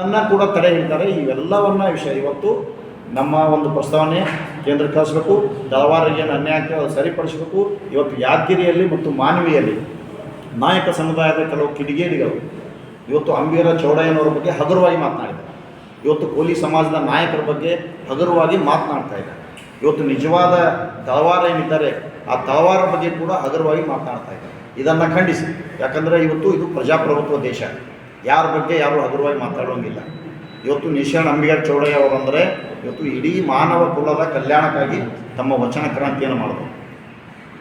ಅನ್ನ ಕೂಡ ತಡೆ ಹಿಡಿತಾರೆ ಇವೆಲ್ಲವನ್ನ ವಿಷಯ ಇವತ್ತು ನಮ್ಮ ಒಂದು ಪ್ರಸ್ತಾವನೆ ಕೇಂದ್ರ ಕಳಿಸ್ಬೇಕು. ದಳವಾರಿಗೆ ಏನು ಅನ್ಯಾಯ ಸರಿಪಡಿಸಬೇಕು. ಇವತ್ತು ಯಾದಗಿರಿಯಲ್ಲಿ ಮತ್ತು ಮಾನವಿಯಲ್ಲಿ ನಾಯಕ ಸಮುದಾಯದ ಕೆಲವು ಕಿಡಿಗೇಡಿಗಳು ಇವತ್ತು ಅಂಬೀರ ಚೌಡಯ್ಯನವರ ಬಗ್ಗೆ ಹಗುರವಾಗಿ ಮಾತನಾಡಿದ್ದಾರೆ. ಇವತ್ತು ಕೋಲಿ ಸಮಾಜದ ನಾಯಕರ ಬಗ್ಗೆ ಹಗುರವಾಗಿ ಮಾತನಾಡ್ತಾ ಇದ್ದಾರೆ. ಇವತ್ತು ನಿಜವಾದ ತಳವಾರ ಏನಿದ್ದಾರೆ, ಆ ತಳವಾರ ಬಗ್ಗೆ ಕೂಡ ಹಗುರವಾಗಿ ಮಾತನಾಡ್ತಾ ಇದ್ದಾರೆ. ಇದನ್ನು ಖಂಡಿಸಿ. ಯಾಕಂದರೆ ಇವತ್ತು ಇದು ಪ್ರಜಾಪ್ರಭುತ್ವ ದೇಶ. ಯಾರ ಬಗ್ಗೆ ಯಾರು ಹಗುರವಾಗಿ ಮಾತಾಡೋಂಗಿಲ್ಲ. ಇವತ್ತು ನಿಶಾನ್ ಅಂಬಿಗರ್ ಚೌಡಯ್ಯ ಅವರಂದರೆ ಇವತ್ತು ಇಡೀ ಮಾನವ ಕುಲದ ಕಲ್ಯಾಣಕ್ಕಾಗಿ ತಮ್ಮ ವಚನ ಕ್ರಾಂತಿಯನ್ನು ಮಾಡಿದ್ರು.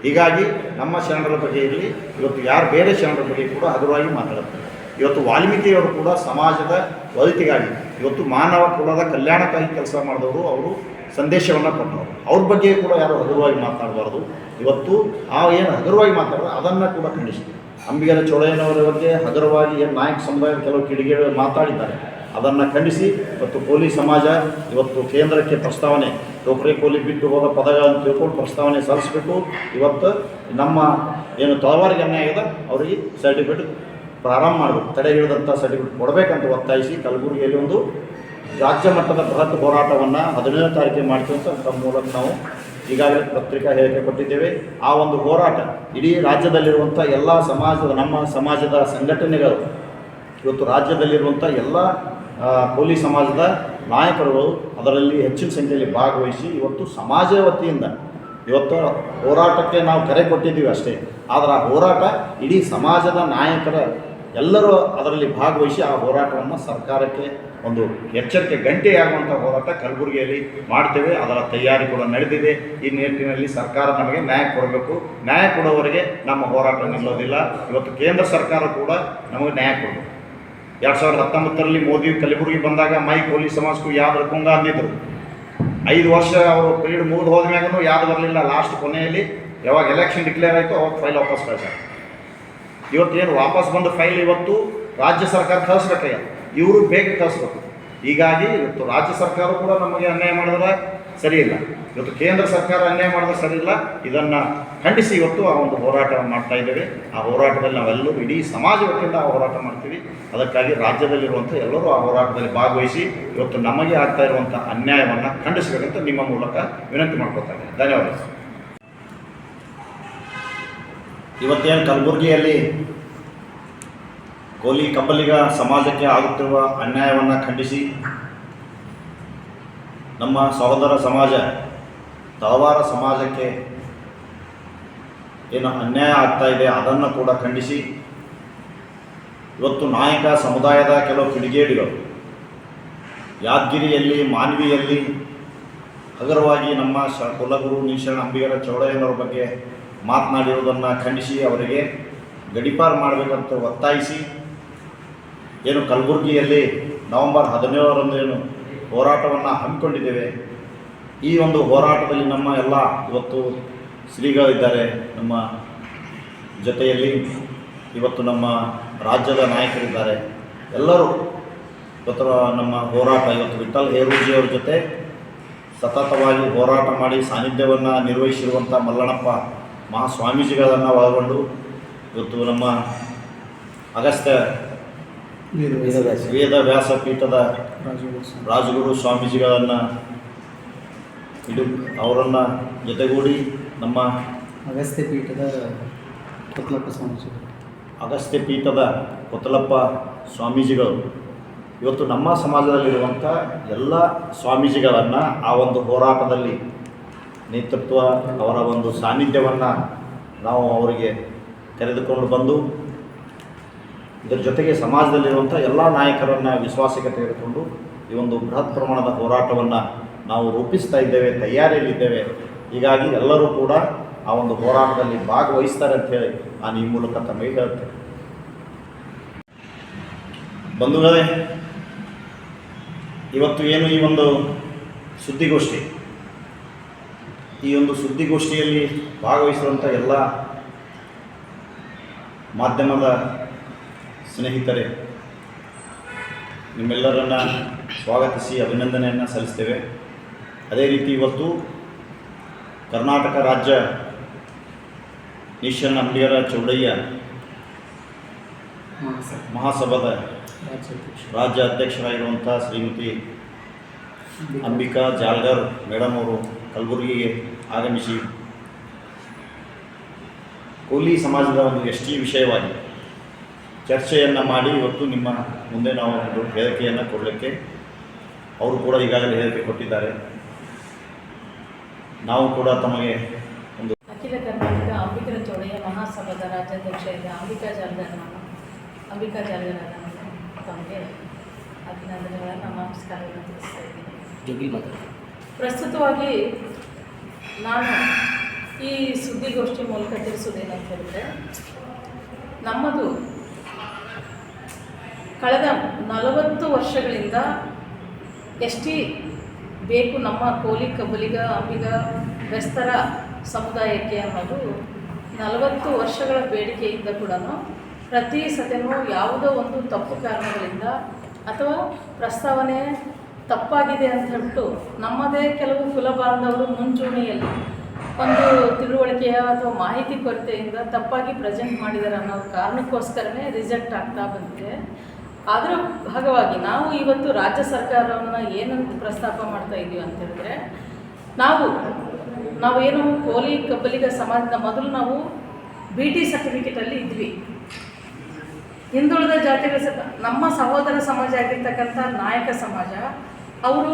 ಹೀಗಾಗಿ ನಮ್ಮ ಶರಣರ ಬಗ್ಗೆ ಇರಲಿ, ಇವತ್ತು ಯಾರು ಬೇರೆ ಶರಣರ ಬಗ್ಗೆ ಕೂಡ ಹಗುರವಾಗಿ ಮಾತಾಡುತ್ತಾರೆ ಇವತ್ತು ವಾಲ್ಮೀಕಿಯವರು ಕೂಡ ಸಮಾಜದ ಒಳಿತಿಗಾಗಿ ಇವತ್ತು ಮಾನವ ಕುಲದ ಕಲ್ಯಾಣಕ್ಕಾಗಿ ಕೆಲಸ ಮಾಡಿದವರು ಅವರು ಸಂದೇಶವನ್ನು ಕೊಟ್ಟವರು. ಅವ್ರ ಬಗ್ಗೆ ಕೂಡ ಯಾರು ಹಗುರವಾಗಿ ಮಾತಾಡಬಾರ್ದು. ಇವತ್ತು ಆ ಏನು ಹಗುರವಾಗಿ ಮಾತಾಡೋದು ಅದನ್ನು ಕೂಡ ಖಂಡಿಸ್ತೀವಿ. ಅಂಬಿಗರ ಚೋಳಯ್ಯನವರ ಬಗ್ಗೆ ಹಗುರವಾಗಿ ನಾಯಕ ಸಮುದಾಯ ಕೆಲವು ಕಿಡಿಗೇಡಿ ಮಾತಾಡಿದ್ದಾರೆ. ಅದನ್ನು ಖಂಡಿಸಿ ಇವತ್ತು ಕೋಲಿ ಸಮಾಜ, ಇವತ್ತು ಕೇಂದ್ರಕ್ಕೆ ಪ್ರಸ್ತಾವನೆ, ಟೋಕ್ರೆ ಕೋಲಿ ಬಿಟ್ಟು ಹೋದ ಪದಗಳನ್ನು ತಿಳ್ಕೊಂಡು ಪ್ರಸ್ತಾವನೆ ಸಲ್ಲಿಸಬೇಕು ಇವತ್ತು ನಮ್ಮ ಏನು ತಲವಾರಿಗೆ ಅನ್ಯಾಯ ಇದೆ, ಅವರಿಗೆ ಸರ್ಟಿಫಿಕೇಟ್ ಪ್ರಾರಂಭ ಮಾಡಬೇಕು. ತಡೆ ಹಿಡಿದಂಥ ಸರ್ಟಿಫಿಕೇಟ್ ಕೊಡಬೇಕಂತ ಒತ್ತಾಯಿಸಿ ಕಲಬುರಗಿಯಲ್ಲಿ ಒಂದು ರಾಜ್ಯ ಮಟ್ಟದ ಬೃಹತ್ ಹೋರಾಟವನ್ನು ಹದಿನೈದನೇ ತಾರೀಕಿಗೆ ಮಾಡ್ತೀವಿ ಅಂತ ಮೂಲಕ ನಾವು ಈಗಾಗಲೇ ಪತ್ರಿಕಾ ಹೇಳಿಕೆ ಕೊಟ್ಟಿದ್ದೇವೆ. ಆ ಒಂದು ಹೋರಾಟ ಇಡೀ ರಾಜ್ಯದಲ್ಲಿರುವಂಥ ಎಲ್ಲ ಸಮಾಜದ, ನಮ್ಮ ಸಮಾಜದ ಸಂಘಟನೆಗಳು, ಇವತ್ತು ರಾಜ್ಯದಲ್ಲಿರುವಂಥ ಎಲ್ಲ ಕೋಲಿ ಸಮಾಜದ ನಾಯಕರುಗಳು ಅದರಲ್ಲಿ ಹೆಚ್ಚಿನ ಸಂಖ್ಯೆಯಲ್ಲಿ ಭಾಗವಹಿಸಿ ಇವತ್ತು ಸಮಾಜ ವತಿಯಿಂದ ಇವತ್ತು ಹೋರಾಟಕ್ಕೆ ನಾವು ಕರೆ ಕೊಟ್ಟಿದ್ದೀವಿ ಅಷ್ಟೇ. ಆದರೆ ಆ ಹೋರಾಟ ಇಡೀ ಸಮಾಜದ ನಾಯಕರ ಎಲ್ಲರೂ ಅದರಲ್ಲಿ ಭಾಗವಹಿಸಿ ಆ ಹೋರಾಟವನ್ನು ಸರ್ಕಾರಕ್ಕೆ ಒಂದು ಎಚ್ಚರಿಕೆ ಗಂಟೆಯಾಗುವಂಥ ಹೋರಾಟ ಕಲಬುರಗಿಯಲ್ಲಿ ಮಾಡ್ತೇವೆ. ಅದರ ತಯಾರಿ ಕೂಡ ನಡೆದಿದೆ. ಈ ನಿಟ್ಟಿನಲ್ಲಿ ಸರ್ಕಾರ ನಮಗೆ ನ್ಯಾಯ ಕೊಡಬೇಕು. ನ್ಯಾಯ ಕೊಡೋವರೆಗೆ ನಮ್ಮ ಹೋರಾಟ ನಿಲ್ಲೋದಿಲ್ಲ. ಇವತ್ತು ಕೇಂದ್ರ ಸರ್ಕಾರ ಕೂಡ ನಮಗೆ ನ್ಯಾಯ ಕೊಡಬೇಕು. ಎರಡು ಸಾವಿರದ ಹತ್ತೊಂಬತ್ತರಲ್ಲಿ ಮೋದಿ ಕಲಬುರಗಿ ಬಂದಾಗ, ಮೈ ಕೋಲಿ ಸಮಾಜಕ್ಕೂ ಯಾವ್ದು ಕುಂಗ ಅಂದಿದ್ರು. ಐದು ವರ್ಷ ಅವರು ಪೀರಿಯಡ್ ಮುಗಿದು ಹೋದ್ಮ್ಯಾಗೂ ಯಾವ್ದು ಬರಲಿಲ್ಲ. ಲಾಸ್ಟ್ ಕೊನೆಯಲ್ಲಿ ಯಾವಾಗ ಎಲೆಕ್ಷನ್ ಡಿಕ್ಲೇರ್ ಆಯಿತು ಅವಾಗ ಫೈಲ್ ವಾಪಸ್ ಕಳಿಸ್ತಾರೆ ಇವತ್ತೇನು ವಾಪಸ್ ಬಂದ ಫೈಲ್ ಇವತ್ತು ರಾಜ್ಯ ಸರ್ಕಾರ ಕಳಿಸ್ಬೇಕಯ್ಯ ಇವರು ಬೇಗ ಕಳಿಸ್ಬೇಕು. ಹೀಗಾಗಿ ಇವತ್ತು ರಾಜ್ಯ ಸರ್ಕಾರ ಕೂಡ ನಮಗೆ ಅನ್ಯಾಯ ಮಾಡಿದ್ರೆ ಸರಿ ಇಲ್ಲ. ಇವತ್ತು ಕೇಂದ್ರ ಸರ್ಕಾರ ಅನ್ಯಾಯ ಮಾಡಿದ್ರೆ ಸರಿ ಇಲ್ಲ. ಇದನ್ನು ಖಂಡಿಸಿ ಇವತ್ತು ಆ ಒಂದು ಹೋರಾಟ ಮಾಡ್ತಾ ಇದ್ದೇವೆ. ಆ ಹೋರಾಟದಲ್ಲಿ ನಾವೆಲ್ಲರೂ ಇಡೀ ಸಮಾಜ ವತಿಯಿಂದ ಆ ಹೋರಾಟ ಮಾಡ್ತೀವಿ. ಅದಕ್ಕಾಗಿ ರಾಜ್ಯದಲ್ಲಿರುವಂಥ ಎಲ್ಲರೂ ಆ ಹೋರಾಟದಲ್ಲಿ ಭಾಗವಹಿಸಿ ಇವತ್ತು ನಮಗೆ ಆಗ್ತಾ ಇರುವಂಥ ಅನ್ಯಾಯವನ್ನು ಖಂಡಿಸಬೇಕಂತ ನಿಮ್ಮ ಮೂಲಕ ವಿನಂತಿ ಮಾಡ್ಕೊತಾ ಇದ್ದೇನೆ. ಧನ್ಯವಾದ ಇವತ್ತೇನು ಕಲಬುರಗಿಯಲ್ಲಿ ಕೋಲಿ ಕಬ್ಬಲಿಗ ಸಮಾಜಕ್ಕೆ ಆಗುತ್ತಿರುವ ಅನ್ಯಾಯವನ್ನು ಖಂಡಿಸಿ ನಮ್ಮ ಸಹೋದರ ಸಮಾಜ, ತಳವಾರ ಸಮಾಜಕ್ಕೆ ಏನು ಅನ್ಯಾಯ ಆಗ್ತಾ ಇದೆ ಅದನ್ನು ಕೂಡ ಖಂಡಿಸಿ ಇವತ್ತು ನಾಯಕ ಸಮುದಾಯದ ಕೆಲವು ಕಿಡಿಗೇಡಿಗಳು, ಯಾದಗಿರಿಯಲ್ಲಿ, ಮಾನ್ವಿಯಲ್ಲಿ ಹಗರವಾಗಿ ನಮ್ಮ ಶ ಕುಲಗುರು ನೀಶಣ ಅಂಬಿಗರ ಚೌಡಯ್ಯನವರ ಬಗ್ಗೆ ಮಾತನಾಡಿರುವುದನ್ನು ಖಂಡಿಸಿ ಅವರಿಗೆ ಗಡಿಪಾರು ಮಾಡಬೇಕಂತ ಒತ್ತಾಯಿಸಿ ಏನು ಕಲಬುರಗಿಯಲ್ಲಿ ನವೆಂಬರ್ ಹದಿನೇಳರಂದು ಏನು ಹೋರಾಟವನ್ನು ಹಮ್ಮಿಕೊಂಡಿದ್ದೇವೆ. ಈ ಒಂದು ಹೋರಾಟದಲ್ಲಿ ನಮ್ಮ ಎಲ್ಲ ಇವತ್ತು ಶ್ರೀಗಳಿದ್ದಾರೆ. ನಮ್ಮ ಜೊತೆಯಲ್ಲಿ ಇವತ್ತು ನಮ್ಮ ರಾಜ್ಯದ ನಾಯಕರಿದ್ದಾರೆ. ಎಲ್ಲರೂ ಇವತ್ತು ನಮ್ಮ ಹೋರಾಟ ಇವತ್ತು ವಿಠಲ್ ಹೇರೂಜಿಯವ್ರ ಜೊತೆ ಸತತವಾಗಿ ಹೋರಾಟ ಮಾಡಿ ಸಾನ್ನಿಧ್ಯವನ್ನು ನಿರ್ವಹಿಸಿರುವಂಥ ಮಲ್ಲಣ್ಣಪ್ಪ ಮಹಾಸ್ವಾಮೀಜಿಗಳನ್ನು ಒಳಗೊಂಡು ಇವತ್ತು ನಮ್ಮ ಅಗಸ್ತ್ಯ ವೇದ ವ್ಯಾಸ ಪೀಠದ ರಾಜಗುರು ಸ್ವಾಮೀಜಿಗಳನ್ನು ಇಡು ಅವರನ್ನು ಜೊತೆಗೂಡಿ ನಮ್ಮ ಅಗಸ್ತ್ಯ ಪೀಠದ ಕೊತ್ತಲಪ್ಪ ಸ್ವಾಮೀಜಿ. ಅಗಸ್ತ್ಯ ಪೀಠದ ಕೊತ್ತಲಪ್ಪ ಸ್ವಾಮೀಜಿಗಳು. ಇವತ್ತು ನಮ್ಮ ಸಮಾಜದಲ್ಲಿರುವಂಥ ಎಲ್ಲ ಸ್ವಾಮೀಜಿಗಳನ್ನು ಆ ಒಂದು ಹೋರಾಟದಲ್ಲಿ ನೇತೃತ್ವ ಅವರ ಒಂದು ಸಾನ್ನಿಧ್ಯವನ್ನು ನಾವು ಅವರಿಗೆ ಕರೆದುಕೊಂಡು ಬಂದು, ಇದರ ಜೊತೆಗೆ ಸಮಾಜದಲ್ಲಿರುವಂಥ ಎಲ್ಲ ನಾಯಕರನ್ನು ವಿಶ್ವಾಸಕ್ಕೆ ತೆಗೆದುಕೊಂಡು ಈ ಒಂದು ಬೃಹತ್ ಪ್ರಮಾಣದ ಹೋರಾಟವನ್ನು ನಾವು ರೂಪಿಸ್ತಾ ಇದ್ದೇವೆ, ತಯಾರಿಯಲ್ಲಿದ್ದೇವೆ. ಹೀಗಾಗಿ ಎಲ್ಲರೂ ಕೂಡ ಆ ಒಂದು ಹೋರಾಟದಲ್ಲಿ ಭಾಗವಹಿಸ್ತಾರೆ ಅಂತ ಹೇಳಿ ನಾನು ಈ ಮೂಲಕ ತಮಗೆ ಹೇಳ್ತೇನೆ ಬಂಧುಗಳೇ, ಇವತ್ತು ಏನು ಈ ಒಂದು ಸುದ್ದಿಗೋಷ್ಠಿ? ಈ ಒಂದು ಸುದ್ದಿಗೋಷ್ಠಿಯಲ್ಲಿ ಭಾಗವಹಿಸಿರುವಂಥ ಎಲ್ಲ ಮಾಧ್ಯಮದ ಸ್ನೇಹಿತರೆ, ನಿಮ್ಮೆಲ್ಲರನ್ನ ಸ್ವಾಗತಿಸಿ, ಅಭಿನಂದನೆಯನ್ನು ಸಲ್ಲಿಸ್ತೇವೆ. ಅದೇ ರೀತಿ ಇವತ್ತು ಕರ್ನಾಟಕ ರಾಜ್ಯ ಈಶ್ವರನ ಅಂಬಿಗರ ಚೌಡಯ್ಯ ಮಹಾಸಭೆ ಮಹಾಸಭಾದ ರಾಜ್ಯ ಅಧ್ಯಕ್ಷರಾಗಿರುವಂಥ ಶ್ರೀಮತಿ ಅಂಬಿಕಾ ಜಾಲ್ಗರ್ ಮೇಡಮ್ ಅವರು ಕಲಬುರಗಿಗೆ ಆಗಮಿಸಿ. ಕೋಲಿ ಸಮಾಜದ ಒಂದು ಎಸ್ ಟಿ ವಿಷಯವಾಗಿ ಚರ್ಚೆಯನ್ನು ಮಾಡಿ ಇವತ್ತು ನಿಮ್ಮ ಮುಂದೆ ನಾವು ಒಂದು ಹೇಳಿಕೆಯನ್ನು ಕೊಡಲಿಕ್ಕೆ ಅವರು ಕೂಡ ಈಗಾಗಲೇ ಹೇಳಿಕೆ ಕೊಟ್ಟಿದ್ದಾರೆ. ನಾವು ಕೂಡ ತಮಗೆ ಒಂದು ಅಖಿಲ ಕರ್ನಾಟಕ ಅಂಬಿಕರ ಚೌಡಯ್ಯ ಮಹಾಸಭಾದ ರಾಜ್ಯಾಧ್ಯಕ್ಷ ಇದೆ ಅಂಬಿಕಾ ಜಾಲ್ಗರ್ ನಾನು ಅಂಬಿಕಾ ಜಾಲ್ಗರ್ ತಮಗೆ ಅಭಿನಂದನೆಗಳನ್ನು ನಮಸ್ಕಾರವನ್ನು ತಿಳಿಸ್ತಾ ಇದ್ದೀನಿ. ಪ್ರಸ್ತುತವಾಗಿ ನಾನು ಈ ಸುದ್ದಿಗೋಷ್ಠಿ ಮೂಲಕ ತಿಳಿಸೋದೇನಂತ ಹೇಳಿದ್ರೆ, ನಮ್ಮದು ಕಳೆದ ನಲವತ್ತು ವರ್ಷಗಳಿಂದ ಎಷ್ಟಿ ಬೇಕು ನಮ್ಮ ಕೋಲಿ ಕಬಲಿಗ ಅಂಬಿಗ ಬೆಸ್ತರ ಸಮುದಾಯಕ್ಕೆ ಅನ್ನೋದು ನಲವತ್ತು ವರ್ಷಗಳ ಬೇಡಿಕೆಯಿಂದ ಕೂಡ ಪ್ರತಿ ಸತೆನೂ ಯಾವುದೋ ಒಂದು ತಪ್ಪು ಕಾರಣಗಳಿಂದ ಅಥವಾ ಪ್ರಸ್ತಾವನೆ ತಪ್ಪಾಗಿದೆ ಅಂತ ಹೇಳ್ಬಿಟ್ಟು ನಮ್ಮದೇ ಕೆಲವು ಕುಲಬಾಂಧವರು ಮುಂಚೂಣಿಯಲ್ಲಿ ಒಂದು ತಿಳುವಳಿಕೆಯ ಅಥವಾ ಮಾಹಿತಿ ಕೊರತೆಯಿಂದ ತಪ್ಪಾಗಿ ಪ್ರೆಸೆಂಟ್ ಮಾಡಿದ್ದಾರೆ ಅನ್ನೋ ಕಾರಣಕ್ಕೋಸ್ಕರನೇ ರಿಜೆಕ್ಟ್ ಆಗ್ತಾ ಬಂದಿದೆ. ಅದರ ಭಾಗವಾಗಿ ನಾವು ಇವತ್ತು ರಾಜ್ಯ ಸರ್ಕಾರವನ್ನು ಏನಂತ ಪ್ರಸ್ತಾಪ ಮಾಡ್ತಾ ಇದ್ದೀವಿ ಅಂತ ಹೇಳಿದ್ರೆ, ನಾವು ನಾವೇನು ಕೋಲಿ ಕಬ್ಬಲಿಗ ಸಮಾಜದ ಮೊದಲು ನಾವು ಬಿ ಟಿ ಸರ್ಟಿಫಿಕೇಟಲ್ಲಿ ಇದ್ವಿ. ಹಿಂದುಳಿದ ಜಾತಿಗಳ ನಮ್ಮ ಸಹೋದರ ಸಮಾಜ ಆಗಿರ್ತಕ್ಕಂಥ ನಾಯಕ ಸಮಾಜ ಅವರು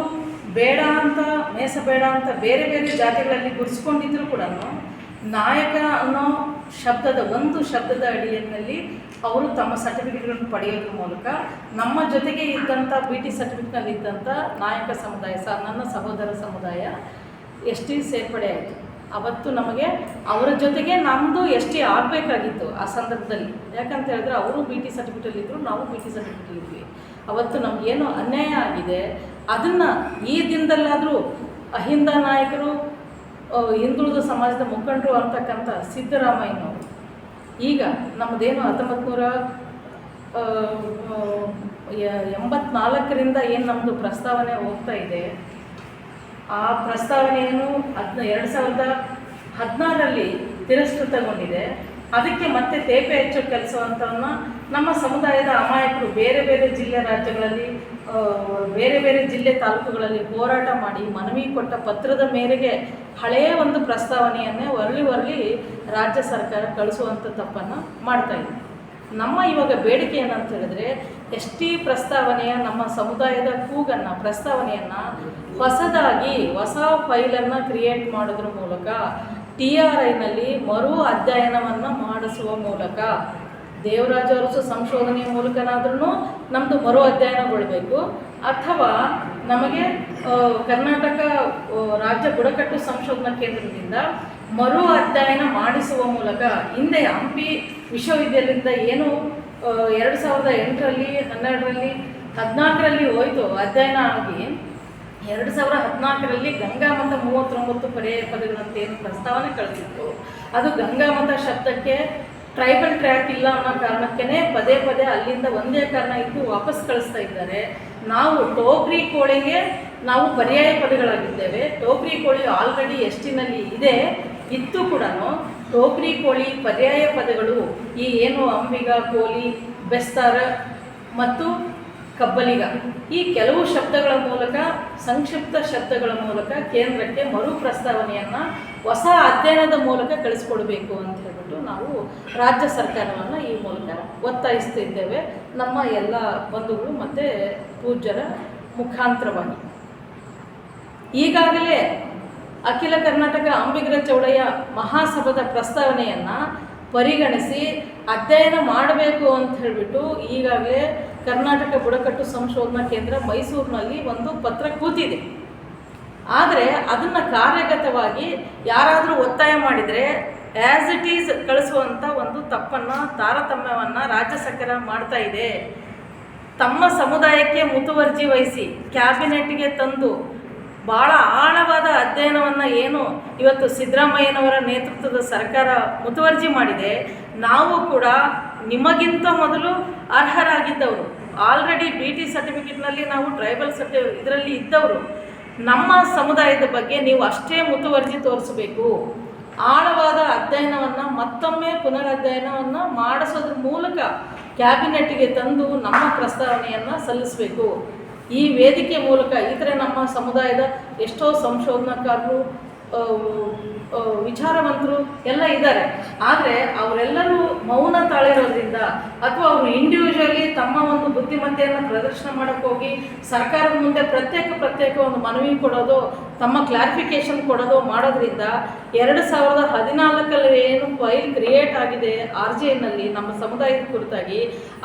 ಬೇಡ ಅಂತ, ಮೇಸ ಬೇಡ ಅಂತ ಬೇರೆ ಬೇರೆ ಜಾತಿಗಳಲ್ಲಿ ಗುರಿಸ್ಕೊಂಡಿದ್ರು ಕೂಡ ನಾಯಕ ಅನ್ನೋ ಶಬ್ದದ ಒಂದು ಶಬ್ದದ ಅಡಿಯಲ್ಲಿ ಅವರು ತಮ್ಮ ಸರ್ಟಿಫಿಕೇಟ್ಗಳನ್ನು ಪಡೆಯೋದ್ರ ಮೂಲಕ ನಮ್ಮ ಜೊತೆಗೆ ಇದ್ದಂಥ ಬಿ ಟಿ ಸರ್ಟಿಫಿಕೇಟ್ನಲ್ಲಿ ಇದ್ದಂಥ ನಾಯಕ ಸಮುದಾಯ ಸರ್ ನನ್ನ ಸಹೋದರ ಸಮುದಾಯ ಎಸ್ ಸೇರ್ಪಡೆ ಆಯಿತು. ಅವತ್ತು ನಮಗೆ ಅವರ ಜೊತೆಗೆ ನಮ್ಮದು ಎಸ್ ಆಗಬೇಕಾಗಿತ್ತು ಆ ಸಂದರ್ಭದಲ್ಲಿ. ಯಾಕಂತ ಹೇಳಿದ್ರೆ ಅವರು ಬಿ ಟಿ ಸರ್ಟಿಫಿಕೇಟಲ್ಲಿದ್ದರು ನಾವು ಬಿ ಟಿ ಸರ್ಟಿಫಿಕೇಟಲ್ಲಿದ್ವಿ ಅವತ್ತು ನಮಗೇನು ಅನ್ಯಾಯ ಆಗಿದೆ ಅದನ್ನು ಈ ದಿನದಲ್ಲಾದರೂ ಅಹಿಂದ ನಾಯಕರು ಹಿಂದುಳಿದ ಸಮಾಜದ ಮುಖಂಡರು ಅಂತಕ್ಕಂಥ ಸಿದ್ದರಾಮಯ್ಯನವರು. ಈಗ ನಮ್ಮದೇನು ಹತ್ತೊಂಬತ್ತು ನೂರ ಎಂಬತ್ನಾಲ್ಕರಿಂದ ಏನು ನಮ್ಮದು ಪ್ರಸ್ತಾವನೆ ಹೋಗ್ತಾ ಇದೆ, ಆ ಪ್ರಸ್ತಾವನೆಯನ್ನು ಹದಿನ, ಎರಡು ಸಾವಿರದ ಹದಿನಾರರಲ್ಲಿ ತಿರಸ್ಕೃತಗೊಂಡಿದೆ. ಅದಕ್ಕೆ ಮತ್ತೆ ತೇಪೆ ಹೆಚ್ಚೋ ಕೆಲಸವಂತವನ್ನ ನಮ್ಮ ಸಮುದಾಯದ ಅಮಾಯಕರು ಬೇರೆ ಬೇರೆ ಜಿಲ್ಲೆ ರಾಜ್ಯಗಳಲ್ಲಿ ಬೇರೆ ಬೇರೆ ಜಿಲ್ಲೆ ತಾಲೂಕುಗಳಲ್ಲಿ ಹೋರಾಟ ಮಾಡಿ ಮನವಿ ಕೊಟ್ಟ ಪತ್ರದ ಮೇರೆಗೆ ಹಳೆಯ ಒಂದು ಪ್ರಸ್ತಾವನೆಯನ್ನೇ ಒರಳಿ ಒರಳಿ ರಾಜ್ಯ ಸರ್ಕಾರ ಕಳಿಸುವಂಥ ತಪ್ಪನ್ನು ಮಾಡ್ತಾ ಇದೆ. ನಮ್ಮ ಇವಾಗ ಬೇಡಿಕೆ ಏನಂತ ಹೇಳಿದ್ರೆ ಎಸ್ ಟಿ ಪ್ರಸ್ತಾವನೆಯ ನಮ್ಮ ಸಮುದಾಯದ ಕೂಗನ್ನು, ಪ್ರಸ್ತಾವನೆಯನ್ನು ಹೊಸದಾಗಿ ಹೊಸ ಫೈಲನ್ನು ಕ್ರಿಯೇಟ್ ಮಾಡೋದ್ರ ಮೂಲಕ ಟಿ ಆರ್ ಐನಲ್ಲಿ ಮರು ಅಧ್ಯಯನವನ್ನು ಮಾಡಿಸುವ ಮೂಲಕ ದೇವರಾಜ ಅರಸು ಸಂಶೋಧನೆಯ ಮೂಲಕನಾದ್ರೂ ನಮ್ಮದು ಮರು ಅಧ್ಯಯನಗೊಳ್ಬೇಕು. ಅಥವಾ ನಮಗೆ ಕರ್ನಾಟಕ ರಾಜ್ಯ ಬುಡಕಟ್ಟು ಸಂಶೋಧನಾ ಕೇಂದ್ರದಿಂದ ಮರು ಅಧ್ಯಯನ ಮಾಡಿಸುವ ಮೂಲಕ ಹಿಂದೆ ಹಂಪಿ ವಿಶ್ವವಿದ್ಯಾಲಯದಿಂದ ಏನು ಎರಡು ಸಾವಿರದ ಎಂಟರಲ್ಲಿ, ಹನ್ನೆರಡರಲ್ಲಿ, ಹದಿನಾಲ್ಕರಲ್ಲಿ ಹೋಯಿತು ಅಧ್ಯಯನ ಆಗಿ. ಎರಡು ಸಾವಿರ ಹದಿನಾಲ್ಕರಲ್ಲಿ ಗಂಗಾಮತ ಮೂವತ್ತೊಂಬತ್ತು ಪರ್ಯಾಯ ಪದಗಳಂತ ಏನು ಪ್ರಸ್ತಾವನೆ ಕಳಿಸಿತ್ತು. ಅದು ಗಂಗಾಮತ ಶಬ್ದಕ್ಕೆ ಟ್ರೈಬಲ್ ಟ್ರ್ಯಾಕ್ ಇಲ್ಲ ಅನ್ನೋ ಕಾರಣಕ್ಕೇ ಪದೇ ಪದೇ ಅಲ್ಲಿಂದ ಒಂದೇ ಕಾರಣ ಇಟ್ಟು ವಾಪಸ್ ಕಳಿಸ್ತಾ ಇದ್ದಾರೆ. ನಾವು ಟೋಕ್ರಿ ಕೋಳಿಗೆ ನಾವು ಪರ್ಯಾಯ ಪದಗಳಾಗಿದ್ದೇವೆ. ಟೋಕ್ರಿ ಕೋಳಿ ಆಲ್ರೆಡಿ ಎಷ್ಟಿನಲ್ಲಿ ಇದೆ, ಇತ್ತು ಕೂಡ ಟೋಕ್ರಿ ಕೋಳಿ ಪರ್ಯಾಯ ಪದಗಳು ಈ ಏನು ಅಂಬಿಗ ಕೋಲಿ ಬೆಸ್ತಾರ ಮತ್ತು ಕಬ್ಬಲಿಗ. ಈ ಕೆಲವು ಶಬ್ದಗಳ ಮೂಲಕ, ಸಂಕ್ಷಿಪ್ತ ಶಬ್ದಗಳ ಮೂಲಕ ಕೇಂದ್ರಕ್ಕೆ ಮರು ಪ್ರಸ್ತಾವನೆಯನ್ನು ಹೊಸ ಅಧ್ಯಯನದ ಮೂಲಕ ಕಳಿಸ್ಕೊಡ್ಬೇಕು ಅಂತ ಹೇಳ್ಬಿಟ್ಟು ನಾವು ರಾಜ್ಯ ಸರ್ಕಾರವನ್ನು ಈ ಮೂಲಕ ಒತ್ತಾಯಿಸ್ತಿದ್ದೇವೆ. ನಮ್ಮ ಎಲ್ಲ ಬಂಧುಗಳು ಮತ್ತು ಪೂಜ್ಯರ ಮುಖಾಂತರವಾಗಿ. ಈಗಾಗಲೇ ಅಖಿಲ ಕರ್ನಾಟಕ ಅಂಬಿಗ್ರ ಚೌಡಯ್ಯ ಮಹಾಸಭಾದ ಪ್ರಸ್ತಾವನೆಯನ್ನು ಪರಿಗಣಿಸಿ ಅಧ್ಯಯನ ಮಾಡಬೇಕು ಅಂತ ಹೇಳಿಬಿಟ್ಟು ಈಗಾಗಲೇ ಕರ್ನಾಟಕ ಬುಡಕಟ್ಟು ಸಂಶೋಧನಾ ಕೇಂದ್ರ ಮೈಸೂರಿನಲ್ಲಿ ಒಂದು ಪತ್ರ ಕೂತಿದೆ. ಆದರೆ ಅದನ್ನು ಕಾರ್ಯಗತವಾಗಿ ಯಾರಾದರೂ ಒತ್ತಾಯ ಮಾಡಿದರೆ ಆ್ಯಸ್ ಇಟ್ ಈಸ್ ಕಳಿಸುವಂಥ ಒಂದು ತಪ್ಪನ್ನು, ತಾರತಮ್ಯವನ್ನು ರಾಜ್ಯ ಸರ್ಕಾರ ಮಾಡ್ತಾ ಇದೆ. ತಮ್ಮ ಸಮುದಾಯಕ್ಕೆ ಮುತುವರ್ಜಿ ವಹಿಸಿ, ಕ್ಯಾಬಿನೆಟ್ಗೆ ತಂದು ಭಾಳ ಆಳವಾದ ಅಧ್ಯಯನವನ್ನು ಏನು ಇವತ್ತು ಸಿದ್ದರಾಮಯ್ಯನವರ ನೇತೃತ್ವದ ಸರ್ಕಾರ ಮುತುವರ್ಜಿ ಮಾಡಿದೆ. ನಾವು ಕೂಡ ನಿಮಗಿಂತ ಮೊದಲು ಅರ್ಹರಾಗಿದ್ದವರು. ಆಲ್ರೆಡಿ ಬಿ ಟಿ ಸರ್ಟಿಫಿಕೇಟ್ನಲ್ಲಿ ನಾವು ಟ್ರೈಬಲ್ ಸರ್ಟಿ ಇದರಲ್ಲಿ ಇದ್ದವರು. ನಮ್ಮ ಸಮುದಾಯದ ಬಗ್ಗೆ ನೀವು ಅಷ್ಟೇ ಮುತುವರ್ಜಿ ತೋರಿಸಬೇಕು. ಆಳವಾದ ಅಧ್ಯಯನವನ್ನು ಮತ್ತೊಮ್ಮೆ ಪುನರಧ್ಯಯನವನ್ನು ಮಾಡಿಸೋದ್ರ ಮೂಲಕ ಕ್ಯಾಬಿನೆಟ್ಗೆ ತಂದು ನಮ್ಮ ಪ್ರಸ್ತಾವನೆಯನ್ನು ಸಲ್ಲಿಸಬೇಕು. ಈ ವೇದಿಕೆ ಮೂಲಕ ಇತರೆ ನಮ್ಮ ಸಮುದಾಯದ ಎಷ್ಟೋ ಸಂಶೋಧನಾಕಾರರು ವಿಚಾರವಂತರು ಎಲ್ಲ ಇದ್ದಾರೆ. ಆದರೆ ಅವರೆಲ್ಲರೂ ಮೌನ ತಾಳಿರೋದ್ರಿಂದ ಅಥವಾ ಅವರು ಇಂಡಿವಿಜುವಲಿ ತಮ್ಮ ಒಂದು ಬುದ್ಧಿಮತ್ತೆಯನ್ನು ಪ್ರದರ್ಶನ ಮಾಡೋಕ್ಕೆ ಹೋಗಿ ಸರ್ಕಾರದ ಮುಂದೆ ಪ್ರತ್ಯೇಕ ಪ್ರತ್ಯೇಕ ಒಂದು ಮನವಿ ಕೊಡೋದು, ತಮ್ಮ ಕ್ಲಾರಿಫಿಕೇಶನ್ ಕೊಡೋದು ಮಾಡೋದ್ರಿಂದ ಎರಡು ಸಾವಿರದ ಹದಿನಾಲ್ಕರಲ್ಲಿ ಏನು ಫೈಲ್ ಕ್ರಿಯೇಟ್ ಆಗಿದೆ ಆರ್ ಜೆ ಐನಲ್ಲಿ ನಮ್ಮ ಸಮುದಾಯದ ಕುರಿತಾಗಿ